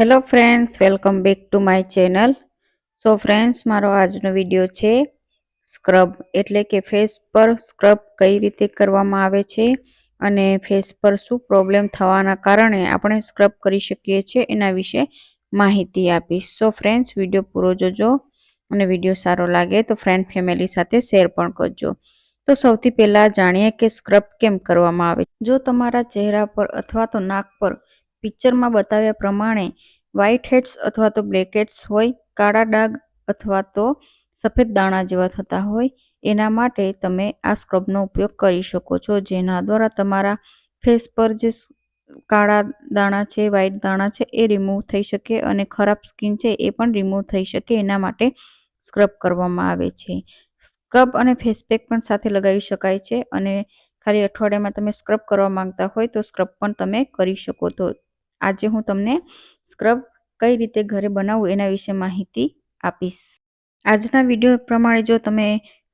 Hello friends welcome back to my channel so friends મારો આજનો video છે scrub એટલે કે ફેસ પર સ્ક્રબ કઈ રીતે કરવામાં આવે છે અને ફેસ પર શું પ્રોબ્લેમ થવાના કારણે આપણે સ્ક્રબ કરી શકીએ છીએ એના વિશે માહિતી આપીશ. સો ફ્રેન્ડ્સ વીડિયો પૂરો જોજો અને વીડિયો સારો લાગે તો ફ્રેન્ડ ફેમિલી સાથે શેર પણ કરજો. તો સૌથી પહેલાં જાણીએ કે સ્ક્રબ કેમ કરવામાં આવે જો તમારા ચહેરા પર અથવા તો નાક પર પિક્ચરમાં બતાવ્યા પ્રમાણે વ્હાઇટ હેડ્સ અથવા તો બ્લેક હેડ્સ હોય, કાળા ડાઘ અથવા તો સફેદ દાણા જેવા થતા હોય, એના માટે તમે આ સ્ક્રબનો ઉપયોગ કરી શકો છો, જેના દ્વારા તમારા ફેસ પર જે કાળા દાણા છે, વ્હાઇટ દાણા છે, એ રિમૂવ થઈ શકે અને ખરાબ સ્કિન છે, એ પણ રિમૂવ થઈ શકે, એના માટે સ્ક્રબ કરવામાં આવે છે. સ્ક્રબ અને ફેસ પેક પણ સાથે લગાવી શકાય છે અને ખાલી અઠવાડિયામાં તમે સ્ક્રબ કરવા માંગતા હોય તો સ્ક્રબ પણ તમે કરી શકો તો આજે હું તમને સ્ક્રબ કઈ રીતે ઘરે બનાવવું એના વિશે માહિતી આપીશ. આજના વીડિયો પ્રમાણે જો તમે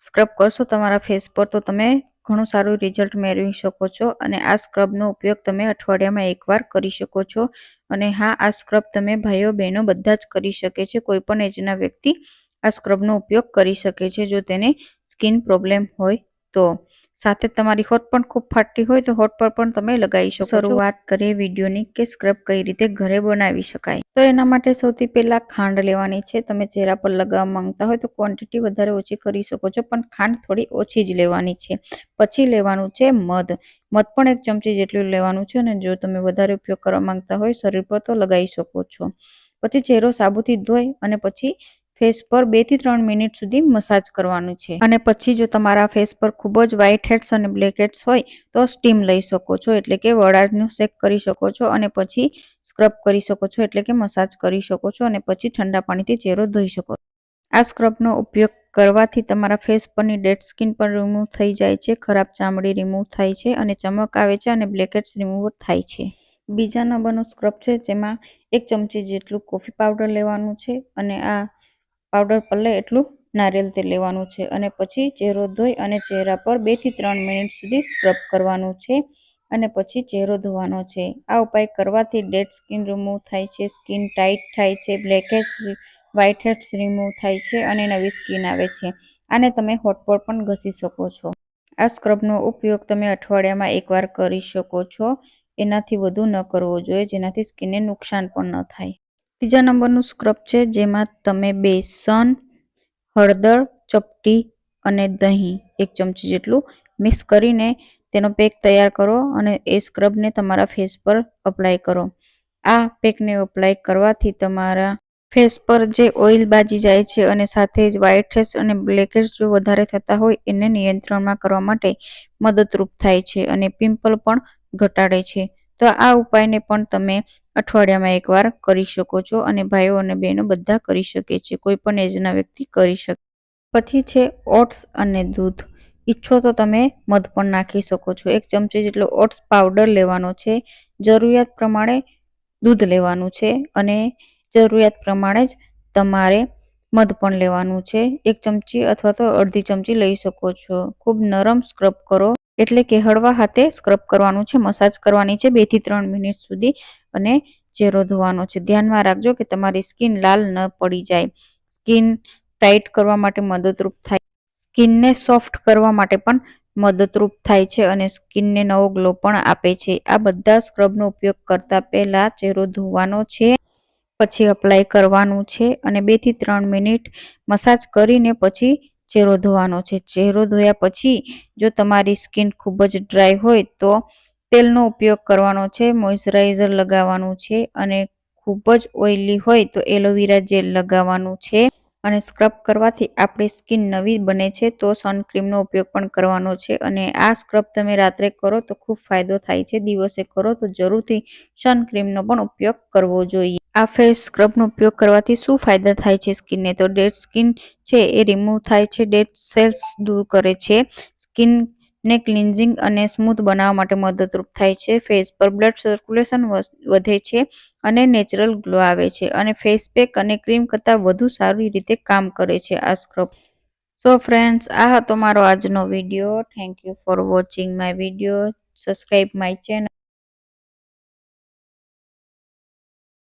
સ્ક્રબ કરશો તમારા ફેસ પર, તો તમે ઘણું સારું રિઝલ્ટ મેળવી શકો છો અને આ સ્ક્રબનો ઉપયોગ તમે અઠવાડિયામાં એકવાર કરી શકો છો. અને હા, આ સ્ક્રબ તમે ભાઈઓ, બહેનો બધા જ કરી શકે છે. કોઈ પણ એજના વ્યક્તિ આ સ્ક્રબનો ઉપયોગ કરી શકે છે જો તેને સ્કિન પ્રોબ્લેમ હોય તો. સાથે તમારી હોટ પણ ખૂબ ફાટતી હોય તો હોટ પર પણ તમે લગાવી શકો શરૂઆત કરીએ વિડીયોની કે સ્ક્રબ કઈ રીતે ઘરે બનાવી શકાય? તો એના માટે સૌથી પહેલા ખાંડ લેવાની છે. તમે ચહેરા પર લગાવવા માંગતા હોય તો ક્વોન્ટિટી વધારે ઓછી કરી શકો છો, પણ ખાંડ થોડી ઓછી જ લેવાની છે. પછી લેવાનું છે મધ. મધ પણ એક ચમચી જેટલું લેવાનું છે અને જો તમે વધારે ઉપયોગ કરવા માંગતા હોય શરીર પર તો લગાવી શકો છો. પછી ચહેરો સાબુથી ધોઈ અને પછી ફેસ પર બેથી ત્રણ મિનિટ સુધી મસાજ કરવાનું છે. અને પછી જો તમારા ફેસ પર ખૂબ જ વ્હાઇટ હેડ્સ અને બ્લેક હેડ્સ હોય, તો સ્ટીમ લઈ શકો છો. એટલે કે વડાનું શેક કરી શકો છો અને પછી સ્ક્રબ કરી શકો છો. એટલે કે મસાજ કરી શકો છો અને પછી ઠંડા પાણીથી ચહેરો ધોઈ શકો આ સ્ક્રબનો ઉપયોગ કરવાથી તમારા ફેસ પરની ડેડ સ્કિન પણ રિમૂવ થઈ જાય છે, ખરાબ ચામડી રિમૂવ થાય છે અને ચમક આવે છે અને બ્લેકેટ્સ રિમૂવ થાય છે. બીજા નંબરનું સ્ક્રબ છે, જેમાં એક ચમચી જેટલું કોફી પાવડર લેવાનું છે અને આ પાવડર પલ્લે એટલું નારિયેલ તેલ લેવાનું છે અને પછી ચહેરો ધોઈ અને ચહેરા પર બેથી ત્રણ મિનિટ સુધી સ્ક્રબ કરવાનું છે અને પછી ચહેરો ધોવાનો છે. આ ઉપાય કરવાથી ડેડ સ્કિન રિમૂવ થાય છે, સ્કિન ટાઈટ થાય છે, blackheads whiteheads remove થાય છે અને નવી સ્કિન આવે છે. આને તમે હોટ પર પણ ઘસી શકો છો. આ સ્ક્રબનો ઉપયોગ તમે અઠવાડિયામાં એકવાર કરી શકો છો. એનાથી વધુ ન કરવો જોઈએ, જેનાથી સ્કિનને નુકસાન પણ ન થાય. ત્રીજા નંબરનું સ્ક્રબ છે, જેમાં તમે બેસન, હળદર, ચપટી અને દહીં એક ચમચી જેટલું મિક્સ કરીને તેનો પેક તૈયાર કરો અને એ સ્ક્રબને તમારા ફેસ પર અપ્લાય કરો. આ પેકને અપ્લાય કરવાથી તમારા ફેસ પર જે ઓઇલ બાજી જાય છે અને સાથે જ વ્હાઇટ અને બ્લેક જો વધારે થતા હોય, એને નિયંત્રણમાં કરવા માટે મદદરૂપ થાય છે અને પિમ્પલ પણ ઘટાડે છે. તો આ ઉપાયને પણ તમે અઠવાડિયામાં એકવાર કરી શકો છો અને ભાઈઓ અને બહેનો બધા કરી શકે છે. કોઈ પણ એજના વ્યક્તિ કરી શકે. પછી છે ઓટ્સ અને દૂધ. ઈચ્છો તો તમે મધ પણ નાખી શકો છો. એક ચમચી જેટલો ઓટ્સ પાવડર લેવાનો છે. જરૂરિયાત પ્રમાણે દૂધ લેવાનું છે અને જરૂરિયાત પ્રમાણે જ તમારે મધ પણ લેવાનું છે. એક ચમચી અથવા તો અડધી ચમચી લઈ શકો છો. ખૂબ નરમ સ્ક્રબ કરો. એટલે કે હળવા હાથે સ્ક્રબ કરવાનું છે, મસાજ કરવાની છે બેથી ત્રણ મિનિટ સુધી અને ચહેરો ધોવાનો છે. ધ્યાનમાં રાખજો કે તમારી સ્કિન લાલ ન પડી જાય. સ્કિન ટાઈટ કરવા માટે મદદરૂપ થાય. સ્કિનને સોફ્ટ કરવા માટે પણ મદદરૂપ થાય છે અને સ્કિનને નવો ગ્લો પણ આપે છે. આ બધા સ્ક્રબનો ઉપયોગ કરતા પહેલા ચહેરો ધોવાનો છે, પછી અપ્લાય કરવાનું છે અને બેથી ત્રણ મિનિટ મસાજ કરીને પછી ચહેરો ધોવાનો છે. ચહેરો ધોયા પછી જો તમારી સ્કિન ખૂબ જ ડ્રાય હોય તો તેલનો ઉપયોગ કરવાનો છે, મોઇશ્ચરાઇઝર લગાવવાનું છે અને ખૂબ જ ઓઇલી હોય તો એલોવેરા જેલ લગાવવાનું છે. અને સ્ક્રબ કરવાથી આપણી સ્કિન નવી બને છે, તો સનક્રીમનો ઉપયોગ પણ કરવાનો છે. અને આ સ્ક્રબ તમે રાત્રે કરો તો ખૂબ ફાયદો થાય છે. દિવસે કરો તો જરૂરથી સનક્રીમનો પણ ઉપયોગ કરવો જોઈએ. આ ફેસ સ્ક્રબનો ઉપયોગ કરવાથી શું ફાયદા થાય છે સ્કિનને? તો ડેડ સ્કિન છે એ રિમૂવ થાય છે ડેડ સેલ્સ દૂર કરે છે. સ્કિન ને ક્લિન્ઝિંગ અને સ્મૂથ બનાવવા માટે મદદરૂપ થાય છે. ફેસ પર બ્લડ સર્ક્યુલેશન વધે છે અને નેચરલ ગ્લો આવે છે અને ફેસ પેક અને ક્રીમ કરતાં વધુ સારી રીતે કામ કરે છે આ સ્ક્રબ. સો ફ્રેન્ડ્સ, આ હતો મારો આજનો video. Thank you for watching my video. Subscribe my channel.